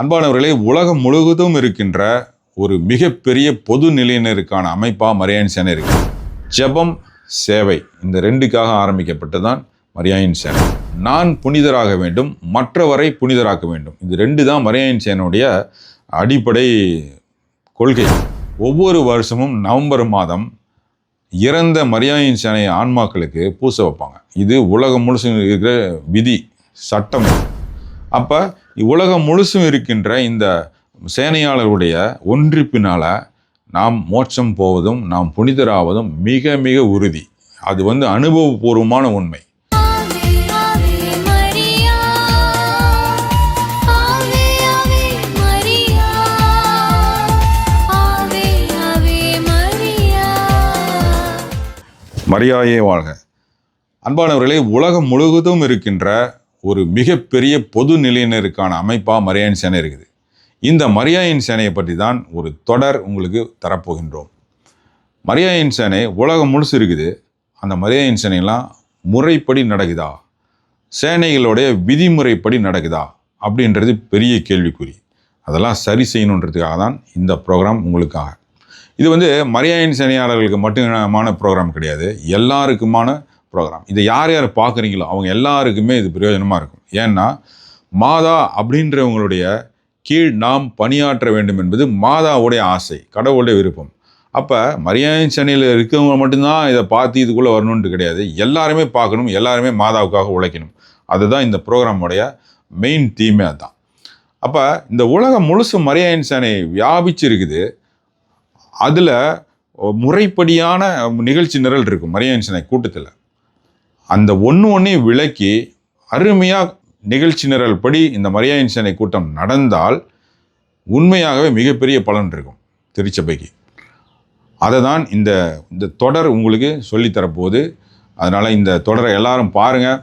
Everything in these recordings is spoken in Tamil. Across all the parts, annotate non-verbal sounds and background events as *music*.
அன்பானவர்களே உலகம் முழுவதும் இருக்கின்ற ஒரு மிகப்பெரிய பொது நிலையினருக்கான அமைப்பாக மரியாயின் சேனை இருக்கு. ஜெபம் சேவை இந்த ரெண்டுக்காக ஆரம்பிக்கப்பட்டதான் மரியாயின் சேனை. நான் புனிதராக வேண்டும் மற்றவரை புனிதராக்க வேண்டும். இது ரெண்டு தான் மரியாயின் சேனுடைய அடிப்படை கொள்கை. ஒவ்வொரு வருஷமும் நவம்பர் மாதம் இறந்த மரியாயின் சேனை ஆன்மாக்களுக்கு பூச வைப்பாங்க. இது உலகம் முழுசும் இருக்கிற விதி சட்டம். அப்போ உலகம் முழுசும் இருக்கின்ற இந்த சேனையாளருடைய ஒன்றிப்பினால் நாம் மோட்சம் போவதும் நாம் புனிதராவதும் மிக மிக உறுதி. அது வந்து அனுபவபூர்வமான உண்மை. மரியாயே வாழ்க. அன்பானவர்களே உலகம் முழுவதும் இருக்கின்ற ஒரு மிகப்பெரிய பொது நிலையினருக்கான அமைப்பாக மரியாயின் சேனை இருக்குது. இந்த மரியாயின் சேனையை பற்றி தான் ஒரு தொடர் உங்களுக்கு தரப்போகின்றோம். மரியாயின் சேனை உலகம் முழுசு இருக்குது. அந்த மரியாயின் சேனையெல்லாம் முறைப்படி நடக்குதா? சேனைகளுடைய விதிமுறைப்படி நடக்குதா? அப்படின்றது பெரிய கேள்விக்குறி. அதெல்லாம் சரி செய்யணுன்றதுக்காக தான் இந்த ப்ரோக்ராம் உங்களுக்காக. இது வந்து மரியாயின் சேனையாளர்களுக்கு மட்டுமான ப்ரோக்ராம் கிடையாது. எல்லாருக்குமான ப்ரோக்ராம் இதை யார் யார் பார்க்குறீங்களோ அவங்க எல்லாருக்குமே இது பிரயோஜனமாக இருக்கும். ஏன்னா மாதா அப்படின்றவங்களுடைய கீழ் நாம் பணியாற்ற வேண்டும் என்பது மாதாவுடைய ஆசை கடவுளுடைய விருப்பம். அப்போ மரியாதை சென்னையில் இருக்கவங்க மட்டும்தான் இதை பார்த்து இதுக்குள்ளே வரணுன்ட்டு கிடையாது. எல்லாருமே பார்க்கணும் எல்லாருமே மாதாவுக்காக உழைக்கணும். அதுதான் இந்த ப்ரோக்ராமுடைய மெயின் தீமே அதுதான். அப்போ இந்த உலகம் முழுசு மரியாயின் சேனை வியாபிச்சிருக்குது. அதில் முறைப்படியான நிகழ்ச்சி நிரல் இருக்கும் மரியாயின் சேனை கூட்டத்தில். அந்த ஒன்று ஒன்றையும் விளக்கி அருமையாக நிகழ்ச்சி நிரல் படி இந்த மரியாயின் சேனை கூட்டம் நடந்தால் உண்மையாகவே மிகப்பெரிய பலன் இருக்கும் திருச்சபைக்கு. அதை தான் இந்த இந்த தொடர் உங்களுக்கு சொல்லித்தரப்போகுது அதனால் இந்த தொடரை எல்லாரும் பாருங்கள்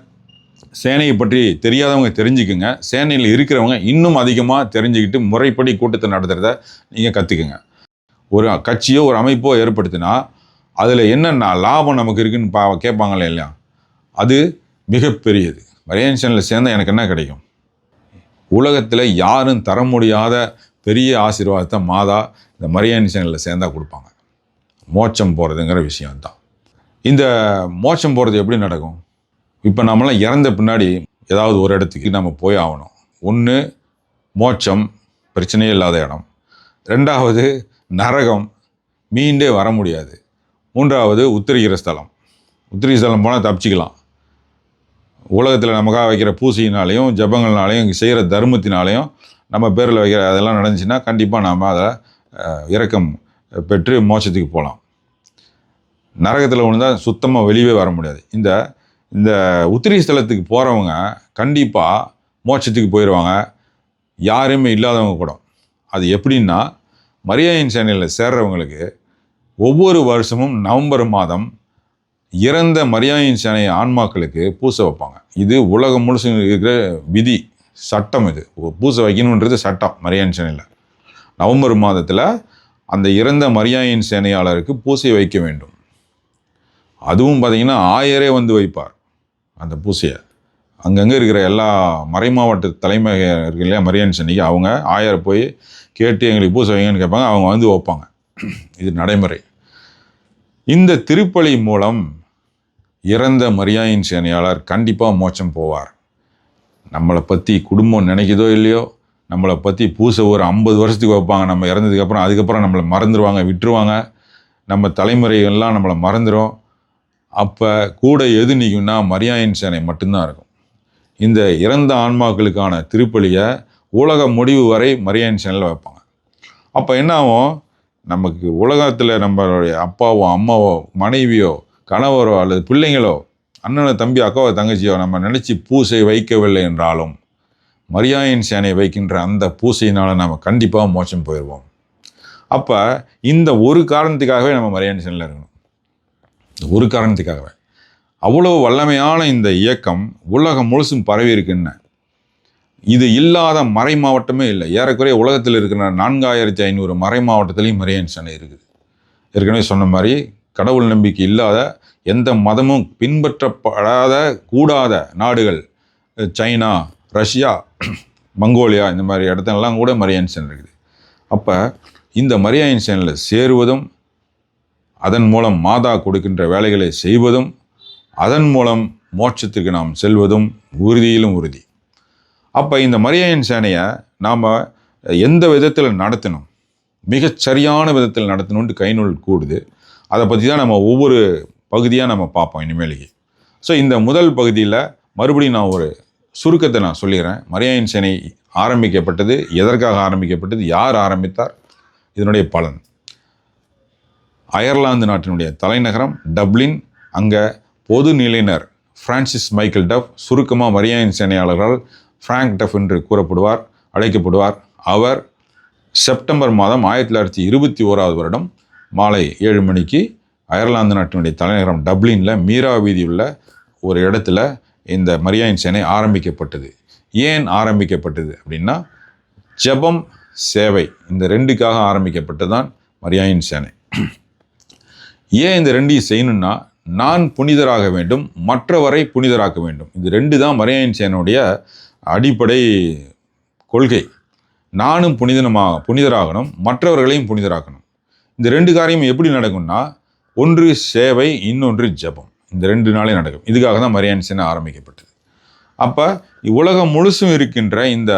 சேனையை பற்றி தெரியாதவங்க தெரிஞ்சுக்குங்க. சேனையில் இருக்கிறவங்க இன்னும் அதிகமாக தெரிஞ்சுக்கிட்டு முறைப்படி கூட்டத்தை நடத்துகிறத நீங்கள் கற்றுக்குங்க ஒரு கட்சியோ ஒரு அமைப்போ ஏற்படுத்தினா அதில் என்னென்ன லாபம் நமக்கு இருக்குன்னு பா கேட்பாங்களே இல்லையா? அது மிகப்பெரியது. மரியன் சேனலில் சேர்ந்தால் எனக்கு என்ன கிடைக்கும்? உலகத்தில் யாரும் தர முடியாத பெரிய ஆசீர்வாதத்தை மாதா இந்த மரியாதை சேனலில் சேர்ந்தா கொடுப்பாங்க. மோட்சம் போகிறதுங்கிற விஷயம் தான் இந்த மோட்சம் போகிறது எப்படி நடக்கும்? இப்போ நம்மளாம் இறந்த பின்னாடி ஏதாவது ஒரு இடத்துக்கு நம்ம போய் ஆகணும். ஒன்று மோட்சம் பிரச்சனையே இல்லாத இடம். ரெண்டாவது நரகம் மீண்டே வர முடியாது. மூன்றாவது உத்திரிகிற ஸ்தலம். உத்திரிகிற ஸ்தலம் போனால் தப்பிச்சிக்கலாம். உலகத்தில் நமக்காக வைக்கிற பூசையினாலையும் ஜபங்கள்னாலையும் இங்கே செய்கிற தர்மத்தினாலையும் நம்ம பேரில் வைக்கிற அதெல்லாம் நடந்துச்சுன்னா கண்டிப்பாக நாம் அதை இறக்கம் இரக்கம் பெற்று மோட்சத்துக்கு போகலாம். நரகத்தில் விழுந்தால் சுத்தமாக வெளியே வர முடியாது. இந்த இந்த உத்திரி ஸ்தலத்துக்கு போகிறவங்க கண்டிப்பாக மோட்சத்துக்கு போயிடுவாங்க யாருமே இல்லாதவங்க கூட. அது எப்படின்னா மரியாயின் சேனலில் சேர்றவங்களுக்கு ஒவ்வொரு வருஷமும் நவம்பர் மாதம் இறந்த மரியாயின் சேனைய ஆன்மாக்களுக்கு பூசை வைப்பாங்க. இது உலகம் முழுசும் இருக்கிற விதி சட்டம் இது. பூசை வைக்கணுன்றது சட்டம் மரியாயின் சேனையில். நவம்பர் மாதத்தில் அந்த இறந்த மரியாயின் சேனையாளருக்கு பூசை வைக்க வேண்டும். அதுவும் பார்த்திங்கன்னா ஆயரே வந்து வைப்பார் அந்த பூசையை. அங்கங்கே இருக்கிற எல்லா மறைமாவட்ட தலைமை இருக்கு இல்லையா சென்னைக்கு அவங்க ஆயரை போய் கேட்டு எங்களுக்கு பூசை வைங்கன்னு கேட்பாங்க அவங்க வந்து வைப்பாங்க. இது நடைமுறை. இந்த திருப்பலி மூலம் இறந்த மரியாயின் சேனையாளர் கண்டிப்பாக மோட்சம் போவார். நம்மளை பற்றி குடும்பம் நினைக்குதோ இல்லையோ நம்மளை பற்றி பூசை ஒரு ஐம்பது வருஷத்துக்கு வைப்பாங்க. நம்ம இறந்ததுக்கப்புறம் அதுக்கப்புறம் நம்மளை மறந்துடுவாங்க விட்டுருவாங்க. நம்ம தலைமுறைகள்லாம் நம்மளை மறந்துடும் அப்போ கூட எது நிற்கும்னா மரியாயின் சேனை மட்டும்தான் இருக்கும். இந்த இறந்த ஆன்மாக்களுக்கான திருப்பலியை உலக முடிவு வரை மரியாயின் சேனையில் வைப்பாங்க. அப்போ என்ன ஆகும்? நமக்கு உலகத்தில் நம்மளுடைய அப்பாவோ அம்மாவோ மனைவியோ கணவரோ அல்லது பிள்ளைங்களோ அண்ணனோ தம்பி அக்காவோ தங்கச்சியோ நம்ம நினச்சி பூசை வைக்கவில்லை என்றாலும் மரியாயின் சேனை வைக்கின்ற அந்த பூசையினால் நம்ம கண்டிப்பாக மோசம் போயிடுவோம் அப்போ இந்த ஒரு காரணத்துக்காகவே நம்ம மரியாயின் சேனையில் இருக்கணும். இந்த ஒரு காரணத்துக்காகவே. அவ்வளோ வல்லமையான இந்த இயக்கம் உலகம் முழுசும் பரவி இருக்குன்னு. இது இல்லாத மறை மாவட்டமே இல்லை. ஏறக்குறைய உலகத்தில் இருக்கிற நான்காயிரத்தி ஐநூறு மறை மாவட்டத்திலையும் மரியான் சேனை இருக்குது. ஏற்கனவே சொன்ன மாதிரி கடவுள் நம்பிக்கை இல்லாத எந்த மதமும் பின்பற்றப்படாத கூடாத நாடுகள். சைனா ரஷ்யா *clears throat* மங்கோலியா இந்த மாதிரி இடத்துலலாம் கூட மரியாயன் சேனை இருக்குது. அப்போ இந்த மரியாயன் சேனையில் சேருவதும் அதன் மூலம் மாதா கொடுக்கின்ற வேலைகளை செய்வதும் அதன் மூலம் மோட்சத்திற்கு நாம் செல்வதும் உறுதியிலும் உறுதி. அப்போ இந்த மரியாயன் சேனையை நாம் எந்த விதத்தில் நடத்தணும்? மிகச் சரியான விதத்தில் நடத்தணுன்ட்டு கைநூல் கூடுது. அதை பற்றி தான் நம்ம ஒவ்வொரு பகுதியாக நம்ம பார்ப்போம் இனிமேலுக்கு. ஸோ இந்த முதல் பகுதியில் மறுபடியும் நான் ஒரு சுருக்கத்தை நான் சொல்லிடுறேன். மரியாயின் சேனை ஆரம்பிக்கப்பட்டது எதற்காக ஆரம்பிக்கப்பட்டது யார் ஆரம்பித்தார் இதனுடைய பலன். அயர்லாந்து நாட்டினுடைய தலைநகரம் டப்ளின் அங்கே பொது நிலையினர் ஃப்ரான்சிஸ் மைக்கேல் டஃப் சுருக்கமாக மரியாயின் சேனையாளர்கள் ஃப்ராங்க் டஃப் என்று கூறப்படுவார் அழைக்கப்படுவார். அவர் செப்டம்பர் மாதம் ஆயிரத்தி தொள்ளாயிரத்தி இருபத்தி ஓராவது வருடம் மாலை ஏழு மணிக்கு அயர்லாந்து நாட்டினுடைய தலைநகரம் டப்ளினில் மீரா வீதியுள்ள ஒரு இடத்துல இந்த மரியாயின் சேனை ஆரம்பிக்கப்பட்டது. ஏன் ஆரம்பிக்கப்பட்டது அப்படின்னா ஜெபம் சேவை இந்த ரெண்டுக்காக ஆரம்பிக்கப்பட்டதான் மரியாயின் சேனை. ஏன் இந்த ரெண்டையும் செய்யணும்னா நான் புனிதராக வேண்டும் மற்றவரை புனிதராக்க வேண்டும். இது ரெண்டு தான் மரியாயின் சேனுடைய அடிப்படை கொள்கை. நானும் புனிதனமாக புனிதராகணும் மற்றவர்களையும் புனிதராக்கணும். இந்த ரெண்டு காரியம் எப்படி நடக்கும்னா ஒன்று சேவை இன்னொன்று ஜெபம். இந்த ரெண்டு நாளே நடக்கும். இதுக்காக தான் மரியான் சேனை ஆரம்பிக்கப்பட்டது. அப்போ உலகம் முழுசும் இருக்கின்ற இந்த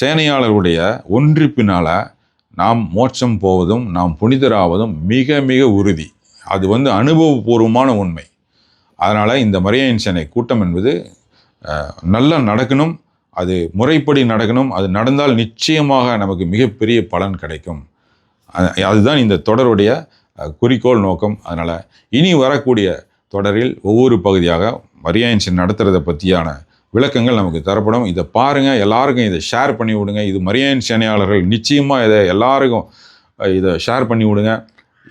சேனையாளருடைய ஒன்றிப்பினால் நாம் மோட்சம் போவதும் நாம் புனிதராவதும் மிக மிக உறுதி. அது வந்து அனுபவபூர்வமான உண்மை. அதனால் இந்த மரியாயின் சேனை கூட்டம் என்பது நல்லா நடக்கணும். அது முறைப்படி நடக்கணும். அது நடந்தால் நிச்சயமாக நமக்கு மிகப்பெரிய பலன் கிடைக்கும். அதுதான் இந்த தொடருடைய குறிக்கோள் நோக்கம். அதனால் இனி வரக்கூடிய தொடரில் ஒவ்வொரு பகுதியாக மரியாயன்சன் சேனை பற்றியான விளக்கங்கள் நமக்கு தரப்படும். இதை பாருங்கள் எல்லாருக்கும் இதை ஷேர் பண்ணி விடுங்க. இது மரியாயன் சேனையாளர்கள் நிச்சயமாக இதை எல்லாருக்கும் இதை ஷேர் பண்ணி விடுங்க.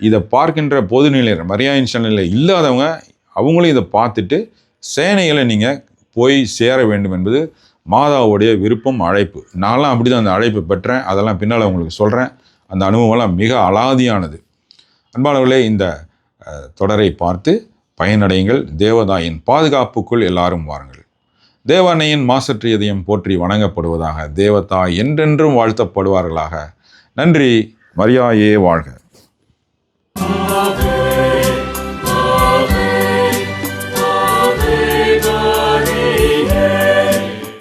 இதை பார்க்கின்ற பொதுநிலையர் மரியாயன் சேனலில் இல்லாதவங்க அவங்களும் இதை பார்த்துட்டு சேனைகளை நீங்கள் போய் சேர வேண்டும் என்பது மாதாவுடைய விருப்பம் அழைப்பு. நான்லாம் அப்படி தான் அந்த அழைப்பு பெற்றேன். அதெல்லாம் பின்னால் உங்களுக்கு சொல்கிறேன் அந்த அனுபவம்லாம் மிக அலாதியானது. அன்பானவர்களே இந்த தொடரை பார்த்து பயனடையுங்கள். தேவதாயின் பாதுகாப்புக்குள் எல்லாரும் வாருங்கள். தேவனையின் மாசற்று இதயம் போற்றி வணங்கப்படுவதாக தேவதாய் என்றென்றும் வாழ்த்தப்படுவார்களாக. நன்றி மரியாயே வாழ்க.